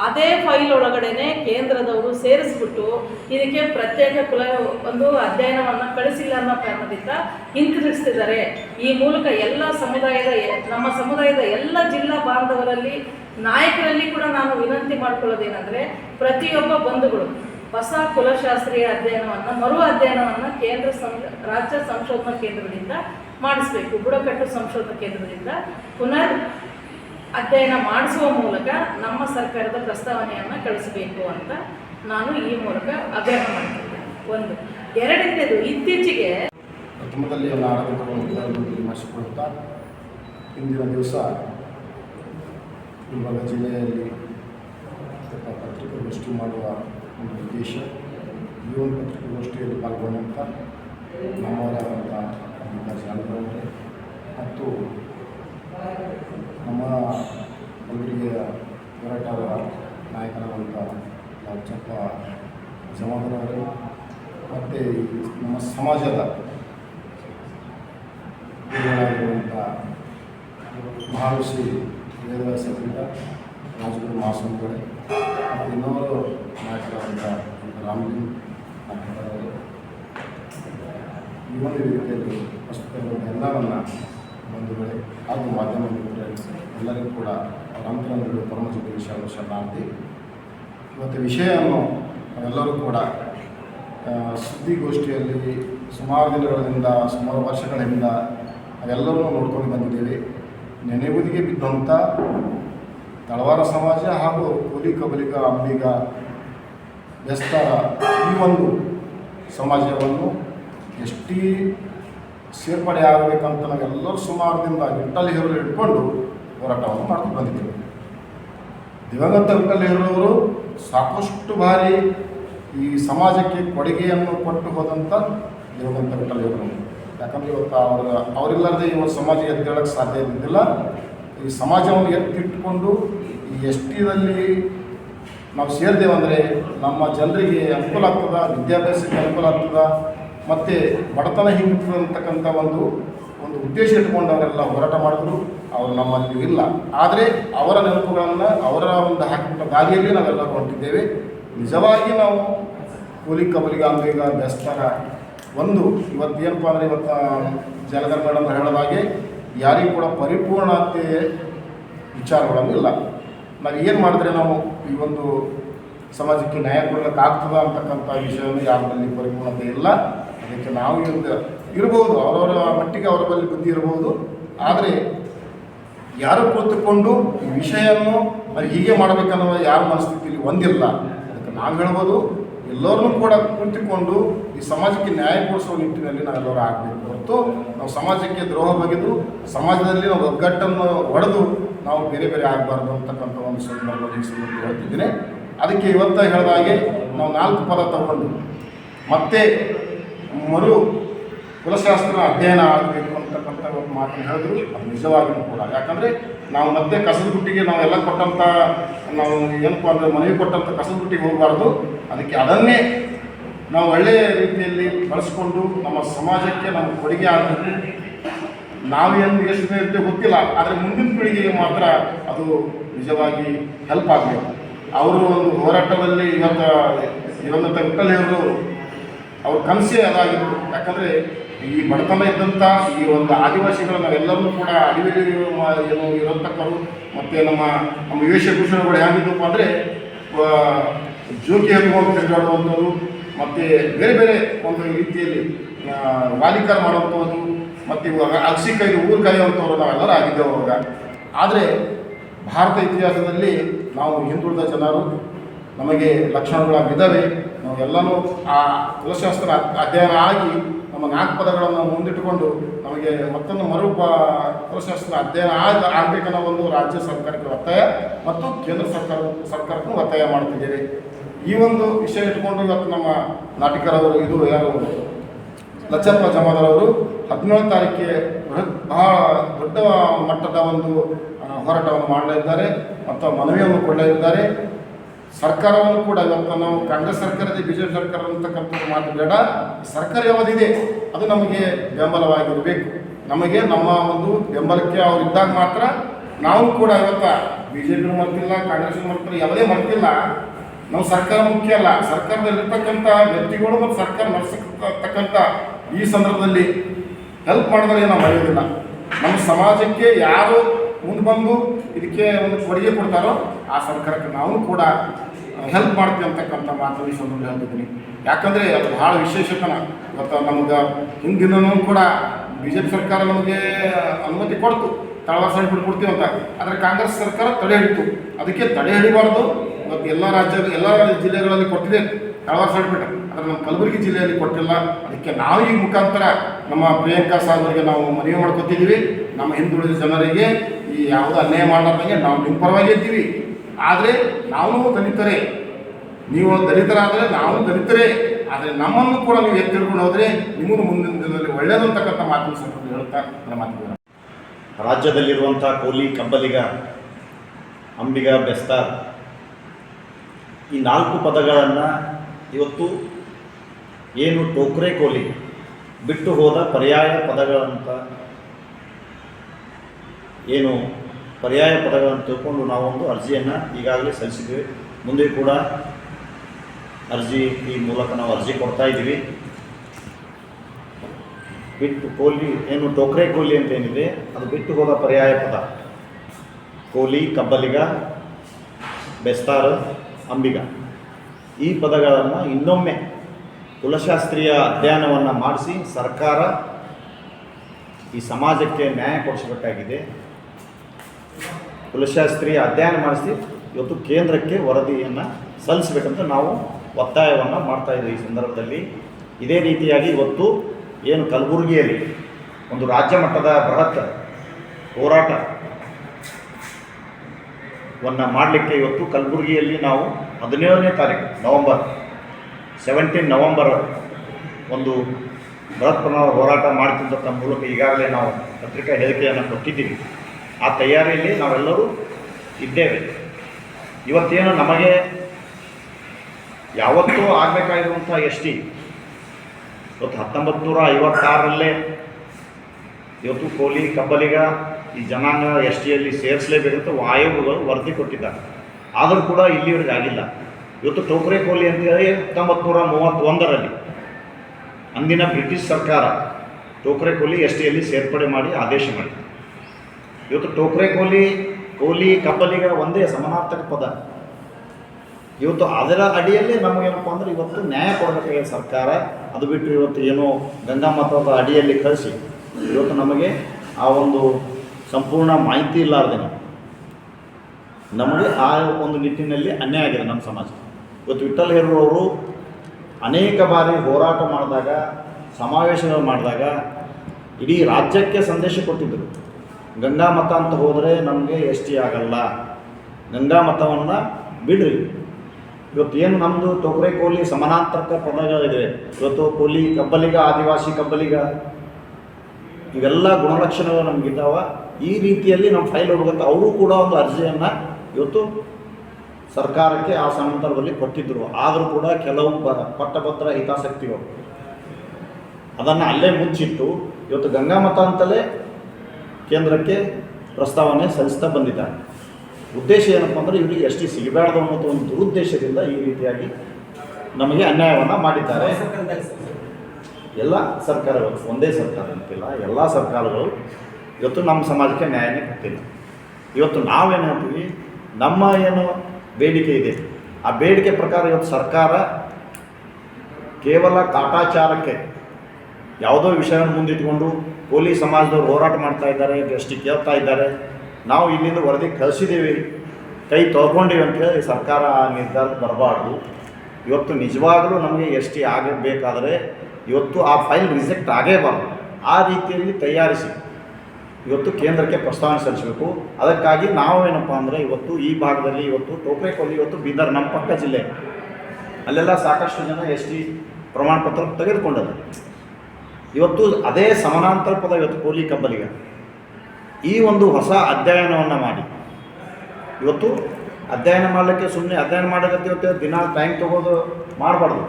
ಅದೇ ಫೈಲ್ ಒಳಗಡೆನೆ ಕೇಂದ್ರದವರು ಸೇರಿಸ್ಬಿಟ್ಟು ಇದಕ್ಕೆ ಪ್ರತ್ಯೇಕ ಕುಲ ಒಂದು ಅಧ್ಯಯನವನ್ನು ಕಳಿಸಿಲ್ಲ ಅನ್ನೋ ಕಾರಣದಿಂದ ಹಿಂತಿರುಗಿಸ್ತಿದ್ದಾರೆ. ಈ ಮೂಲಕ ಎಲ್ಲ ಸಮುದಾಯದ ನಮ್ಮ ಸಮುದಾಯದ ಎಲ್ಲ ಜಿಲ್ಲಾ ಬಾಂಧವರಲ್ಲಿ ನಾಯಕರಲ್ಲಿ ಕೂಡ ನಾನು ವಿನಂತಿ ಮಾಡ್ಕೊಳ್ಳೋದೇನೆಂದರೆ ಪ್ರತಿಯೊಬ್ಬ ಬಂಧುಗಳು ಹೊಸ ಕುಲಶಾಸ್ತ್ರೀಯ ಅಧ್ಯಯನವನ್ನು, ಮರು ಅಧ್ಯಯನವನ್ನು ಕೇಂದ್ರ ಸಂ ರಾಜ್ಯ ಸಂಶೋಧನಾ ಕೇಂದ್ರದಿಂದ ಮಾಡಿಸಬೇಕು, ಬುಡಕಟ್ಟು ಸಂಶೋಧನಾ ಕೇಂದ್ರದಿಂದ. ಪುನರ್ ಅಧ್ಯಯನ ಮಾಡಿಸುವ ಮೂಲಕ ನಮ್ಮ ಸರ್ಕಾರದ ಪ್ರಸ್ತಾವನೆಯನ್ನು ಕಳಿಸಬೇಕು ಅಂತ ನಾನು ಈ ಮೂಲಕ ಆಗ್ರಹ ಮಾಡ್ತಿದ್ದೆ. ಒಂದು. ಎರಡನೇದು, ಇತ್ತೀಚೆಗೆ ಪ್ರಥಮದಲ್ಲಿ ವಿಮರ್ಶಿಸಿಕೊಳ್ಳುತ್ತಾ ಇಂದಿನ ದಿವಸ ಗುಲ್ಬರ್ಗ ಜಿಲ್ಲೆಯಲ್ಲಿ ಪತ್ರಿಕಾಗೋಷ್ಠಿ ಮಾಡುವ ಒಂದು ಉದ್ದೇಶ ಈ ಒಂದು ಪತ್ರಿಕಾಗೋಷ್ಠಿಯಲ್ಲಿ ಪಾಲ್ಗೊಂಡಂಥ ನಮ್ಮವರಾದಂಥ ಮತ್ತು ನಮ್ಮ ಕಲಬುರಗಿಯ ಹೋರಾಟದ ನಾಯಕರಾದಂಥ ಚಪ್ಪ ಜಮಾದರವರು ಮತ್ತು ನಮ್ಮ ಸಮಾಜದ ಗುರುಗಳಾಗಿರುವಂಥ ಮಹರ್ಷಿ ವೇದವ್ಯಾಸ ಪೀಠ, ರಾಜಗುರು ಮಹಾಸ್ವಾಮಿಗಳೇ ಮತ್ತು ಇನ್ನೊಬ್ಬರು ನಾಯಕರಾದಂಥ ರಾಮಲಿಂಗ್ ನಾಯಕರವರು ಈ ಒಂದು ರೀತಿಯಲ್ಲಿ ಪ್ರಸ್ತುತ ಎಲ್ಲರನ್ನ ಬಂಧುಗಳೇ ಹಾಗೂ ಮಾಧ್ಯಮ ಎಲ್ಲರಿಗೂ ಕೂಡ ಅವರ ಅಂತರಂಗಗಳು ಪರಮ ಜಗದೀಶ ಶರಣಾರ್ಥಿ ಮತ್ತು ವಿಷಯವನ್ನು ಎಲ್ಲರೂ ಕೂಡ ಸುದ್ದಿಗೋಷ್ಠಿಯಲ್ಲಿ ಸುಮಾರು ದಿನಗಳಿಂದ, ಸುಮಾರು ವರ್ಷಗಳಿಂದ ಎಲ್ಲರನ್ನೂ ನೋಡ್ಕೊಂಡು ಬಂದಿದ್ದೇವೆ. ನೆನೆಗುದಿಗೆ ಬಿದ್ದಂಥ ತಳವಾರ ಸಮಾಜ ಹಾಗೂ ಕೂಲಿ ಕಬಲಿಗ ಅಂಬಿಗ ಬೆಸ್ತರ ಈ ಒಂದು ಸಮಾಜವನ್ನು ಎಷ್ಟೇ ಸೇರ್ಪಡೆ ಆಗಬೇಕಂತ ನಾವೆಲ್ಲರೂ ಸುಮಾರದಿಂದ ವಿಠಲ್ ಹೆರಲು ಇಟ್ಕೊಂಡು ಹೋರಾಟವನ್ನು ಮಾಡ್ಕೊಂಡು ಬಂದಿದ್ದೇವೆ. ದಿವಂಗತ ವಿಠಲ್ ಹೆರೂರವರು ಸಾಕಷ್ಟು ಬಾರಿ ಈ ಸಮಾಜಕ್ಕೆ ಕೊಡುಗೆಯನ್ನು ಕೊಟ್ಟು ಹೋದಂಥ ದಿವಂಗತ ವಿಠಲ್ ಹೆರೂರವರು ಯಾಕಂದರೆ ಇವತ್ತು ಅವರ ಅವರಿಲ್ಲದೆ ಇವತ್ತು ಸಮಾಜ ಎದ್ದೇಳಕ್ಕೆ ಸಾಧ್ಯ ಇದ್ದಿಲ್ಲ ಈ ಸಮಾಜವನ್ನು ಎತ್ತಿಟ್ಟುಕೊಂಡು ಈ ಎಸ್ ಟಿನಲ್ಲಿ ನಾವು ಸೇರಿದೆವಂದರೆ ನಮ್ಮ ಜನರಿಗೆ ಅನುಕೂಲ ಆಗ್ತದ, ವಿದ್ಯಾಭ್ಯಾಸಕ್ಕೆ ಅನುಕೂಲ ಆಗ್ತದ ಮತ್ತು ಬಡತನ ಅಂತಕ್ಕಂಥ ಒಂದು ಒಂದು ಉದ್ದೇಶ ಇಟ್ಕೊಂಡು ಅವರೆಲ್ಲ ಹೋರಾಟ ಮಾಡಿದ್ರು. ಅವರು ನಮ್ಮಲ್ಲಿ ಇಲ್ಲ. ಆದರೆ ಅವರ ನೆನಪುಗಳನ್ನು ಅವರ ಒಂದು ಹಾಕಿಬಿಟ್ಟ ದಾರಿಯಲ್ಲಿ ನಾವೆಲ್ಲ ಹೊರಟಿದ್ದೇವೆ. ನಿಜವಾಗಿ ನಾವು ಕೂಲಿ ಕಬಲಿಗಾಂಬಿಗ ಬೆಸ್ತರ ಒಂದು, ಇವತ್ತು ಏನಪ್ಪ ಅಂದರೆ ಇವತ್ತು ಜಲಧರ್ ಮೇಡಮ್ ಯಾರಿಗೂ ಕೂಡ ಪರಿಪೂರ್ಣತೆ ವಿಚಾರಗಳನ್ನು ಇಲ್ಲ. ನಾವು ಏನು ಮಾಡಿದ್ರೆ ನಾವು ಈ ಒಂದು ಸಮಾಜಕ್ಕೆ ನ್ಯಾಯ ಕೊಡಲಿಕ್ಕೆ ಆಗ್ತದ ಅಂತಕ್ಕಂಥ ವಿಷಯವನ್ನು ಯಾರಲ್ಲಿ ಪರಿಪೂರ್ಣತೆ ಇಲ್ಲ. ಅದಕ್ಕೆ ನಾವು ಇವತ್ತು ಇರ್ಬೋದು ಅವರವರ ಮಟ್ಟಿಗೆ ಅವರ ಬಳಿ ಬುದ್ಧಿ ಇರಬಹುದು. ಆದರೆ ಯಾರು ಕೂತುಕೊಂಡು ಈ ವಿಷಯವನ್ನು ನಾವು ಹೀಗೆ ಮಾಡಬೇಕನ್ನೋ ಯಾರ ಮನಸ್ಥಿತಿಯಲ್ಲಿ ಒಂದಿಲ್ಲ. ಅದಕ್ಕೆ ನಾವು ಹೇಳ್ಬೋದು, ಎಲ್ಲರನ್ನೂ ಕೂಡ ಕುಳಿತುಕೊಂಡು ಈ ಸಮಾಜಕ್ಕೆ ನ್ಯಾಯ ಕೊಡಿಸುವ ನಿಟ್ಟಿನಲ್ಲಿ ನಾವೆಲ್ಲರೂ ಆಗಬೇಕು ಹೊರತು ನಾವು ಸಮಾಜಕ್ಕೆ ದ್ರೋಹ ಬಗೆದು, ಸಮಾಜದಲ್ಲಿ ನಾವು ಒಗ್ಗಟ್ಟನ್ನು ಒಡೆದು ನಾವು ಬೇರೆ ಬೇರೆ ಆಗಬಾರ್ದು ಅಂತಕ್ಕಂಥ ಒಂದು ಸಂದರ್ಭದಲ್ಲಿ ಹೇಳ್ತಿದ್ದೀನಿ. ಅದಕ್ಕೆ ಇವತ್ತ ಹೇಳಿದ ಹಾಗೆ ನಾವು ನಾಲ್ಕು ಪದ ತಗೊಂಡು ಮತ್ತೆ ಮರು ಕುಲಶಾಸ್ತ್ರ ಅಧ್ಯಯನ ಆಗಬೇಕು ಅಂತಕ್ಕಂಥ ಒಂದು ಮಾತನ್ನು ಹೇಳಿದ್ರು. ಅದು ನಿಜವಾಗಿಯೂ ಕೂಡ. ಯಾಕಂದರೆ ನಾವು ಮತ್ತೆ ಕಸದ ಬುಟ್ಟಿಗೆ ನಾವೆಲ್ಲ ಕೊಟ್ಟಂಥ ನಾವು ಏನಪ್ಪ ಅಂದರೆ ಮನವಿ ಕೊಟ್ಟಂಥ ಕಸದ ಬುಟ್ಟಿಗೆ ಹೋಗಬಾರ್ದು. ಅದಕ್ಕೆ ಅದನ್ನೇ ನಾವು ಒಳ್ಳೆಯ ರೀತಿಯಲ್ಲಿ ಬಳಸಿಕೊಂಡು ನಮ್ಮ ಸಮಾಜಕ್ಕೆ ನಮ್ಮ ಕೊಡುಗೆ ಆಗಬೇಕು. ನಾವೇನು ಎಷ್ಟು ಇರುತ್ತೆ ಗೊತ್ತಿಲ್ಲ. ಆದರೆ ಮುಂದಿನ ಪೀಳಿಗೆಗೆ ಮಾತ್ರ ಅದು ನಿಜವಾಗಿ ಹೆಲ್ಪ್ ಆಗಬೇಕು. ಅವರು ಒಂದು ಹೋರಾಟದಲ್ಲಿ ಇವತ್ತು ಇವತ್ತು ವಿಠಲ್ ಅವ್ರ ಕನಸೇ ಅದಾಗಿತ್ತು ಯಾಕಂದರೆ ಈ ಬಡತನ ಇದ್ದಂಥ ಈ ಒಂದು ಆದಿವಾಸಿಗಳು ನಾವೆಲ್ಲರೂ ಕೂಡ ಅಡವಿಯಲ್ಲಿ ಮ- ಏನು ಇರತಕ್ಕರು ಮತ್ತು ನಮ್ಮ ನಮ್ಮ ವೇಷಭೂಷಣಗಳು ಹೇಗಿದ್ದಪ್ಪ ಅಂದರೆ ಜೋಕಿ ಹತ್ಕೊಂಡು ತಿರುಗಾಡುವಂಥದ್ದು ಮತ್ತು ಬೇರೆ ಬೇರೆ ಒಂದು ರೀತಿಯಲ್ಲಿ ವಾಲಿಕರ್ ಮಾಡುವಂಥದ್ದು, ಮತ್ತು ಇವಾಗ ಅಗಸಿ ಕೈದು ಊರು ಕರೆಯುವಂಥವ್ರು ನಾವೆಲ್ಲರೂ ಆಗಿದ್ದೇವೆ ಅವಾಗ. ಆದರೆ, ಭಾರತ ಇತಿಹಾಸದಲ್ಲಿ ನಾವು ಹಿಂದುಳಿದ ಜನರು ನಮಗೆ ಲಕ್ಷಣಗಳಾಗಿದ್ದಾವೆ. ನಾವೆಲ್ಲನೂ ಆ ಕುಲಶಾಸ್ತ್ರ ಅಧ್ಯಯನ ಆಗಿ ನಮ್ಮ ನಾಲ್ಕು ಪದಗಳನ್ನು ಮುಂದಿಟ್ಟುಕೊಂಡು ನಮಗೆ ಮತ್ತೊಂದು ಮರು ಕುಲಶಾಸ್ತ್ರ ಅಧ್ಯಯನ ಆಗ ಆಗಬೇಕನ್ನೋ ಒಂದು ರಾಜ್ಯ ಸರ್ಕಾರಕ್ಕೆ ಒತ್ತಾಯ ಮತ್ತು ಕೇಂದ್ರ ಸರ್ಕಾರ ಸರ್ಕಾರಕ್ಕೂ ಒತ್ತಾಯ ಮಾಡ್ತಿದ್ದೇವೆ ಈ ಒಂದು ವಿಷಯ ಇಟ್ಟುಕೊಂಡು ಇವತ್ತು ನಮ್ಮ ನಾಟಕರವರು ಇದು ಯಾರು? ಲಚ್ಚಪ್ಪ ಜಮಾದಾರವರು ಹದಿನೇಳು ತಾರೀಕಿಗೆ ಬೃಹತ್ ಬಹಳ ದೊಡ್ಡ ಮಟ್ಟದ ಒಂದು ಹೋರಾಟವನ್ನು ಮಾಡಲಿದ್ದಾರೆ ಮತ್ತು ಮನವಿಯನ್ನು ಕೊಡಲಿದ್ದಾರೆ ಸರ್ಕಾರವನ್ನು ಕೂಡ ಇವತ್ತು ನಾವು ಕಾಂಗ್ರೆಸ್ ಸರ್ಕಾರದ ಬಿ ಸರ್ಕಾರ ಅಂತಕ್ಕಂಥದ್ದು ಮಾತು ಬೇಡ. ಸರ್ಕಾರ ಯಾವುದಿದೆ ಅದು ನಮಗೆ ಬೆಂಬಲವಾಗಿರಬೇಕು. ನಮಗೆ ನಮ್ಮ ಒಂದು ಬೆಂಬಲಕ್ಕೆ ಅವ್ರು ಇದ್ದಾಗ ಮಾತ್ರ ನಾವು ಕೂಡ ಇವತ್ತ ಬಿ ಜೆ ಪಿ ಮರ್ತಿಲ್ಲ ಕಾಂಗ್ರೆಸ್ ಮರ್ತಿಲ್ಲ ಯಾವುದೇ ಮರ್ತಿಲ್ಲ ನಾವು ಸರ್ಕಾರ ಮುಖ್ಯ ಅಲ್ಲ. ಸರ್ಕಾರದಲ್ಲಿರ್ತಕ್ಕಂಥ ವ್ಯಕ್ತಿಗಳು ಮತ್ತು ಸರ್ಕಾರ ನಡೆಸತಕ್ಕಂಥ ಈ ಸಂದರ್ಭದಲ್ಲಿ ಹೆಲ್ಪ್ ಮಾಡಿದ್ರೆ ನಾವು ಮರೆಯೋದಿಲ್ಲ ನಮ್ಮ ಸಮಾಜಕ್ಕೆ ಯಾರು ಮುಂದೆ ಬಂದು ಇದಕ್ಕೆ ಒಂದು ಕೊಡುಗೆ ಕೊಡ್ತಾರೋ ಆ ಸರ್ಕಾರಕ್ಕೆ ನಾವು ಕೂಡ ಹೆಲ್ಪ್ ಮಾಡ್ತೀವಿ ಅಂತಕ್ಕಂಥ ಮಾತನ್ನು ಈ ಸಂದರ್ಭದಲ್ಲಿ ಹೇಳ್ತಿದ್ದೀನಿ. ಯಾಕಂದರೆ ಅದು ಭಾಳ ವಿಶೇಷತನ. ಮತ್ತು ನಮ್ಗೆ ಹಿಂದಿನೂ ಕೂಡ ಬಿ ಜೆ ಪಿ ಸರ್ಕಾರ ನಮಗೆ ಅನುಮತಿ ಕೊಡ್ತು. ತಳವಾರ ಸೈಡ್ ಬಿಟ್ಕೊಡ್ತೀವಿ ಅಂತ. ಆದರೆ ಕಾಂಗ್ರೆಸ್ ಸರ್ಕಾರ ತಡೆ ಹಿಡಿತು. ಅದಕ್ಕೆ ತಡೆ ಹಿಡಿಬಾರ್ದು. ಮತ್ತು ಎಲ್ಲ ರಾಜ್ಯದ ಎಲ್ಲ ಜಿಲ್ಲೆಗಳಲ್ಲಿ ಕೊಟ್ಟಿದೆ. ತಳವಾರ ಸೈಡ್ ಬಿಟ್ಟು ಆದರೆ ನಮ್ಮ ಕಲಬುರಗಿ ಜಿಲ್ಲೆಯಲ್ಲಿ ಕೊಟ್ಟಿಲ್ಲ. ಅದಕ್ಕೆ ನಾವು ಈ ಮುಖಾಂತರ ನಮ್ಮ ಪ್ರಿಯಾಂಕಾ ಸಾಹ್ ಅವರಿಗೆ ನಾವು ಮನವಿ ಮಾಡ್ಕೊತಿದ್ದೀವಿ. ನಮ್ಮ ಹಿಂದುಳಿದ ಜನರಿಗೆ ಈ ಯಾವುದೋ ಅನ್ಯಾಯ ಮಾಡಲಾರ್ದಂಗೆ ನಾವು ನಿಮ್ಮ ಪರವಾಗಿ ಇದ್ದೀವಿ. ಆದರೆ ನಾವು ದಲಿತರೇ. ನೀವು ದಲಿತರಾದರೆ ನಾವು ದಲಿತರೇ. ಆದರೆ ನಮ್ಮನ್ನು ಕೂಡ ನೀವು ಎತ್ತಿಡ್ಕೊಂಡು ಹೋದರೆ ನಿಮ್ಮನ್ನು ಮುಂದಿನ ದಿನದಲ್ಲಿ ಒಳ್ಳೆಯದು ಅಂತಕ್ಕಂಥ ಮಾತಿನ ಸಂದರ್ಭದಲ್ಲಿ ಹೇಳ್ತಾ ನನ್ನ ರಾಜ್ಯದಲ್ಲಿರುವಂಥ ಕೋಲಿ ಕಂಬಲಿಗ ಅಂಬಿಗ ಬೆಸ್ತಾರ್ ಈ ನಾಲ್ಕು ಪದಗಳನ್ನು ಇವತ್ತು ಏನು ಟೋಕ್ರೆ ಕೋಲಿ, ಬಿಟ್ಟು ಹೋದ ಪರ್ಯಾಯ ಪದಗಳಂತ ಏನು ಪರ್ಯಾಯ ಪದಗಳನ್ನು ತಿಳ್ಕೊಂಡು ನಾವೊಂದು ಅರ್ಜಿಯನ್ನು ಈಗಾಗಲೇ ಸಲ್ಲಿಸಿದ್ದೀವಿ. ಮುಂದೆ ಕೂಡ ಅರ್ಜಿ ಈ ಮೂಲಕ ನಾವು ಅರ್ಜಿ ಕೊಡ್ತಾ ಇದ್ದೀವಿ. ಬಿಟ್ಟು ಕೋಲಿ ಏನು ಟೋಕ್ರೆ ಕೋಲಿ ಅಂತ ಏನಿದೆ, ಅದು ಬಿಟ್ಟು ಹೋದ ಪರ್ಯಾಯ ಪದ. ಕೋಲಿ ಕಬ್ಬಲಿಗ ಬೆಸ್ತಾರ್, ಅಂಬಿಗ. ಈ ಪದಗಳನ್ನು ಇನ್ನೊಮ್ಮೆ ಕುಲಶಾಸ್ತ್ರೀಯ ಅಧ್ಯಯನವನ್ನು ಮಾಡಿಸಿ ಸರ್ಕಾರ ಈ ಸಮಾಜಕ್ಕೆ ನ್ಯಾಯ ಕೊಡಿಸಬೇಕಾಗಿದೆ ಕುಲಶಾಸ್ತ್ರೀಯ ಅಧ್ಯಯನ ಮಾಡಿಸಿ ಇವತ್ತು ಕೇಂದ್ರಕ್ಕೆ ವರದಿಯನ್ನು ಸಲ್ಲಿಸಬೇಕಂತ ನಾವು ಒತ್ತಾಯವನ್ನು ಮಾಡ್ತಾ ಇದ್ದೀವಿ ಈ ಸಂದರ್ಭದಲ್ಲಿ. ಇದೇ ರೀತಿಯಾಗಿ ಇವತ್ತು ಏನು ಕಲಬುರಗಿಯಲ್ಲಿ ಒಂದು ರಾಜ್ಯ ಮಟ್ಟದ ಬೃಹತ್ ಹೋರಾಟವನ್ನು ಮಾಡಲಿಕ್ಕೆ ಇವತ್ತು ಕಲಬುರಗಿಯಲ್ಲಿ ನಾವು ಹದಿನೇಳನೇ ತಾರೀಕು, ನವಂಬರ್ ಸೆವೆಂಟೀನ್ ನವಂಬರ್ ಒಂದು ಬೃಹತ್ ಪ್ರಮಾಣದ ಹೋರಾಟ ಮಾಡ್ತಿದ್ದಂಥ ಮೂಲಕ ಈಗಾಗಲೇ ನಾವು ಪತ್ರಿಕಾ ಹೇಳಿಕೆಯನ್ನು ಕೊಟ್ಟಿದ್ದೀವಿ. ಆ ತಯಾರಿಯಲ್ಲಿ ನಾವೆಲ್ಲರೂ ಇದ್ದೇವೆ. ಇವತ್ತೇನು ನಮಗೆ ಯಾವತ್ತೂ ಆಗಬೇಕಾಗಿರುವಂಥ ಎಸ್ ಟಿ ಇವತ್ತು ಹತ್ತೊಂಬತ್ತು ನೂರ ಐವತ್ತಾರರಲ್ಲೇ ಇವತ್ತು ಕೋಲಿ, ಕಬ್ಬಲಿಗ ಈ ಜನಾಂಗ ಎಸ್ ಟಿಯಲ್ಲಿ ಸೇರಿಸಲೇಬೇಕಂತ ಆಯೋಗಗಳು ವರದಿ ಕೊಟ್ಟಿದ್ದಾರೆ. ಆದರೂ ಕೂಡ ಇಲ್ಲಿವರೆಗೆ ಆಗಿಲ್ಲ. ಇವತ್ತು ಟೋಕ್ರೆ ಕೋಲಿ ಅಂತೇಳಿ ಹತ್ತೊಂಬತ್ತು ನೂರ ಮೂವತ್ತೊಂದರಲ್ಲಿ ಅಂದಿನ ಬ್ರಿಟಿಷ್ ಸರ್ಕಾರ ಟೋಕ್ರೆ ಕೋಲಿ ಎಸ್ ಟಿಯಲ್ಲಿ ಸೇರ್ಪಡೆ ಮಾಡಿ ಆದೇಶ ಮಾಡಿದೆ ಇವತ್ತು ಟೋಕ್ರೆ ಕೋಲಿ ಕೋಲಿ ಕಬ್ಬಲಿಗ ಒಂದೇ ಸಮಾನಾರ್ಥಕ ಪದ. ಇವತ್ತು ಅದರ ಅಡಿಯಲ್ಲೇ ನಮಗೇನಪ್ಪ ಅಂದ್ರೆ ಇವತ್ತು ನ್ಯಾಯ ಕೊಡಬೇಕಾಗಿದೆ ಸರ್ಕಾರ. ಅದು ಬಿಟ್ಟು ಇವತ್ತು ಏನೋ ಗಂಗಾ ಮತದ ಅಡಿಯಲ್ಲಿ ಕಳಿಸಿ. ಇವತ್ತು ನಮಗೆ ಆ ಒಂದು ಸಂಪೂರ್ಣ ಮಾಹಿತಿ ಇಲ್ಲಾರ್ದೇನೆ ನಮಗೆ. ಆ ಒಂದು ನಿಟ್ಟಿನಲ್ಲಿ ಅನ್ಯಾಯ ಆಗಿದೆ ನಮ್ಮ ಸಮಾಜ. ಇವತ್ತು ವಿಠಲ್ ಹೇರೂರವರು ಅನೇಕ ಬಾರಿ ಹೋರಾಟ ಮಾಡಿದಾಗ, ಸಮಾವೇಶಗಳು ಮಾಡಿದಾಗ, ಇಡೀ ರಾಜ್ಯಕ್ಕೆ ಸಂದೇಶ ಕೊಟ್ಟಿದ್ದರು. ಗಂಗಾ ಮತ ಅಂತ ಹೋದರೆ ನಮಗೆ ಎಸ್ ಟಿ ಆಗಲ್ಲ. ಗಂಗಾ ಮತವನ್ನು ಬಿಡ್ರಿ. ಇವತ್ತು ಏನು ನಮ್ಮದು ತೊಗರೆ ಕೋಲಿ ಸಮಾನಾಂತರಕ ಪದಗಳಿದೆ. ಇವತ್ತು ಕೋಲಿ ಕಬ್ಬಲಿಗ, ಆದಿವಾಸಿ ಕಬ್ಬಲಿಗ, ಇವೆಲ್ಲ ಗುಣಲಕ್ಷಣಗಳು ನಮಗಿದ್ದಾವ ಈ ರೀತಿಯಲ್ಲಿ ನಮ್ಮ ಫೈಲ್ ಹೋಗುತ್ತೆ ಅವರು ಕೂಡ ಒಂದು ಅರ್ಜಿಯನ್ನು ಇವತ್ತು ಸರ್ಕಾರಕ್ಕೆ ಆ ಸಂದರ್ಭದಲ್ಲಿ ಕೊಟ್ಟಿದ್ದರು ಆದರೂ ಕೂಡ ಕೆಲವು ಬ ಪಟ್ಟಭದ್ರ ಹಿತಾಸಕ್ತಿಗಳು. ಅದನ್ನು ಅಲ್ಲೇ ಮುಚ್ಚಿಟ್ಟು ಇವತ್ತು ಗಂಗಾ ಮತ ಅಂತಲೇ ಕೇಂದ್ರಕ್ಕೆ ಪ್ರಸ್ತಾವನೆ ಸಲ್ಲಿಸ್ತಾ ಬಂದಿದ್ದಾರೆ. ಉದ್ದೇಶ ಏನಪ್ಪ ಅಂದರೆ ಇವರಿಗೆ ಎಸ್ ಟಿ ಸಿಗಬಾರ್ದು ಅನ್ನೋದು ಒಂದು ದುರುದ್ದೇಶದಿಂದ ಈ ರೀತಿಯಾಗಿ ನಮಗೆ ಅನ್ಯಾಯವನ್ನು ಮಾಡಿದ್ದಾರೆ. ಎಲ್ಲ ಸರ್ಕಾರಗಳು, ಒಂದೇ ಸರ್ಕಾರ ಅಂತಿಲ್ಲ, ಎಲ್ಲ ಸರ್ಕಾರಗಳು ಇವತ್ತು ನಮ್ಮ ಸಮಾಜಕ್ಕೆ ನ್ಯಾಯನೇ ಕೊಟ್ಟಿಲ್ಲ. ಇವತ್ತು ನಾವೇನು ಹೇಳ್ತೀವಿ ನಮ್ಮ ಏನು ಬೇಡಿಕೆ ಇದೆ. ಆ ಬೇಡಿಕೆ ಪ್ರಕಾರ ಇವತ್ತು ಸರ್ಕಾರ ಕೇವಲ ಕಾಟಾಚಾರಕ್ಕೆ ಯಾವುದೋ ವಿಷಯವನ್ನು ಮುಂದಿಟ್ಕೊಂಡು ಪೊಲೀಸ್ ಸಮಾಜದವ್ರು ಹೋರಾಟ ಮಾಡ್ತಾ ಇದ್ದಾರೆ ಕೇಳ್ತಾ ಇದ್ದಾರೆ. ನಾವು ಇಲ್ಲಿಂದ ವರದಿ ಕಳಿಸಿದ್ದೀವಿ. ಕೈ ತೊಳ್ಕೊಂಡಿವಿ ಅಂತ ಹೇಳಿ ಸರ್ಕಾರ ಆ ನಿರ್ಧಾರಕ್ಕೆ ಬರಬಾರ್ದು. ಇವತ್ತು ನಿಜವಾಗಲೂ ನಮಗೆ ಎಸ್ ಟಿ ಆಗಬೇಕಾದರೆ ಇವತ್ತು ಆ ಫೈಲ್ ರಿಜೆಕ್ಟ್ ಆಗೇಬಾರ್ದು. ಆ ರೀತಿಯಲ್ಲಿ ತಯಾರಿಸಿ ಇವತ್ತು ಕೇಂದ್ರಕ್ಕೆ ಪ್ರಸ್ತಾವನೆ ಸಲ್ಲಿಸಬೇಕು. ಅದಕ್ಕಾಗಿ ನಾವು ಏನಪ್ಪ ಅಂದರೆ ಇವತ್ತು ಈ ಭಾಗದಲ್ಲಿ ಇವತ್ತು ಟೋಕ್ರೇಕೊಲ್ಲಿ ಇವತ್ತು ಬೀದರ್, ನಮ್ಮ ಪಕ್ಕ ಜಿಲ್ಲೆ. ಅಲ್ಲೆಲ್ಲ ಸಾಕಷ್ಟು ಜನ ಎಸ್ ಟಿ ಪ್ರಮಾಣಪತ್ರ ಇವತ್ತು ಅದೇ ಸಮಾನಾಂತರ ಪದ ಇವತ್ತು ಕೋಲಿ ಕಬ್ಬಲಿಗ ಈ ಒಂದು ಹೊಸ ಅಧ್ಯಯನವನ್ನು ಮಾಡಿ. ಇವತ್ತು ಅಧ್ಯಯನ ಮಾಡಲಿಕ್ಕೆ ಸುಮ್ಮನೆ ಅಧ್ಯಯನ ಮಾಡೋದಕ್ಕೆ ಇವತ್ತು ದಿನ ಟೈಮ್ ತೊಗೋದು ಮಾಡಬಾರ್ದು.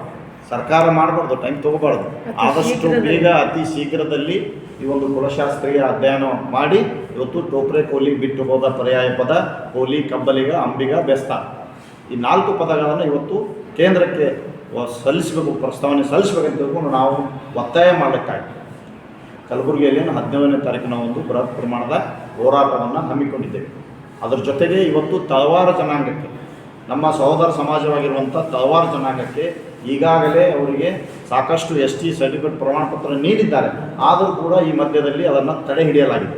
ಸರ್ಕಾರ ಮಾಡಬಾರ್ದು ಟೈಮ್ ತೊಗೋಬಾರ್ದು. ಆದಷ್ಟು ಬೇಗ ಅತಿ ಶೀಘ್ರದಲ್ಲಿ ಈ ಒಂದು ಕುಲಶಾಸ್ತ್ರೀಯ ಅಧ್ಯಯನ ಮಾಡಿ ಇವತ್ತು ಟೋಪ್ರೆ ಕೋಲಿ ಬಿಟ್ಟು ಹೋದ ಪರ್ಯಾಯ ಪದ ಕೋಲಿ ಕಬ್ಬಲಿಗ ಅಂಬಿಗ ಬೆಸ್ತ. ಈ ನಾಲ್ಕು ಪದಗಳನ್ನು ಇವತ್ತು ಕೇಂದ್ರಕ್ಕೆ ಸಲ್ಲಿಸಬೇಕು ಪ್ರಸ್ತಾವನೆ ಸಲ್ಲಿಸಬೇಕಂತ ತಿಳ್ಕೊಂಡು ನಾವು ಒತ್ತಾಯ ಮಾಡಲಿಕ್ಕಾಗಿ. ಕಲಬುರಗಿಯಲ್ಲಿ ಹದಿನೇಳನೇ ತಾರೀಕಿನ ಒಂದು ಬೃಹತ್ ಪ್ರಮಾಣದ ಹೋರಾಟವನ್ನು ಹಮ್ಮಿಕೊಂಡಿದ್ದೇವೆ. ಅದರ ಜೊತೆಗೆ ಇವತ್ತು ತಳವಾರ ಜನಾಂಗಕ್ಕೆ, ನಮ್ಮ ಸಹೋದರ ಸಮಾಜವಾಗಿರುವಂಥ ತಳವಾರ ಜನಾಂಗಕ್ಕೆ ಈಗಾಗಲೇ ಅವರಿಗೆ ಸಾಕಷ್ಟು ಎಸ್ ಟಿ ಸರ್ಟಿಫಿಕೇಟ್ ಪ್ರಮಾಣ ಪತ್ರ ನೀಡಿದ್ದಾರೆ. ಆದರೂ ಕೂಡ ಈ ಮಧ್ಯದಲ್ಲಿ ಅದನ್ನು ತಡೆ ಹಿಡಿಯಲಾಗಿದೆ.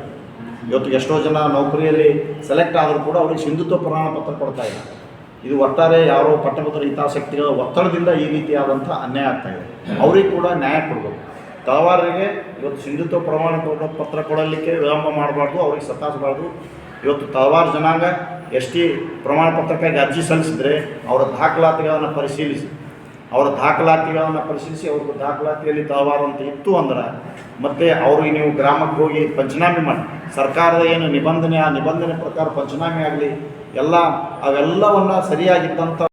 ಇವತ್ತು ಎಷ್ಟೋ ಜನ ನೌಕರಿಯಲ್ಲಿ ಸೆಲೆಕ್ಟ್ ಆದರೂ ಕೂಡ ಅವರಿಗೆ ಸಿಂಧುತ್ವ ಪ್ರಮಾಣ ಪತ್ರ ಕೊಡ್ತಾ ಇಲ್ಲ. ಇದು ಒಟ್ಟಾರೆ ಯಾರೋ ಪಟ್ಟಭದ್ರ ಹಿತಾಸಕ್ತಿಗಳ ಒತ್ತಡದಿಂದ ಈ ರೀತಿಯಾದಂಥ ಅನ್ಯಾಯ ಆಗ್ತಾ ಇದೆ. ಅವರಿಗೆ ಕೂಡ ನ್ಯಾಯ ಕೊಡಬೇಕು. ತಳವಾರರಿಗೆ ಇವತ್ತು ಸಿಂಧುತ್ವ ಪ್ರಮಾಣ ಪತ್ರ ಕೊಡಲಿಕ್ಕೆ ವಿಳಂಬ ಮಾಡಬಾರ್ದು, ಅವ್ರಿಗೆ ಸತಾಯಿಸಬಾರ್ದು ಇವತ್ತು ತಳವಾರ ಜನಾಂಗ ಎಸ್ ಟಿ ಪ್ರಮಾಣ ಪತ್ರಕ್ಕಾಗಿ ಅರ್ಜಿ ಸಲ್ಲಿಸಿದರೆ ಅವರ ದಾಖಲಾತಿಗಳನ್ನು ಪರಿಶೀಲಿಸಿ. ಅವರ ದಾಖಲಾತಿಗಳನ್ನು ಪರಿಶೀಲಿಸಿ ಅವ್ರ ದಾಖಲಾತಿಯಲ್ಲಿ ತಳವಾರ ಅಂತ ಇತ್ತು ಅಂದ್ರೆ ಮತ್ತೆ ಅವ್ರಿಗೆ ನೀವು ಗ್ರಾಮಕ್ಕೆ ಹೋಗಿ ಪಂಚನಾಮೆ ಮಾಡಿ. ಸರ್ಕಾರದ ಏನು ನಿಬಂಧನೆ, ಆ ನಿಬಂಧನೆ ಪ್ರಕಾರ ಪಂಚನಾಮೆ ಆಗಲಿ ಎಲ್ಲ ಅವೆಲ್ಲವನ್ನು ಸರಿಯಾಗಿದ್ದಂಥ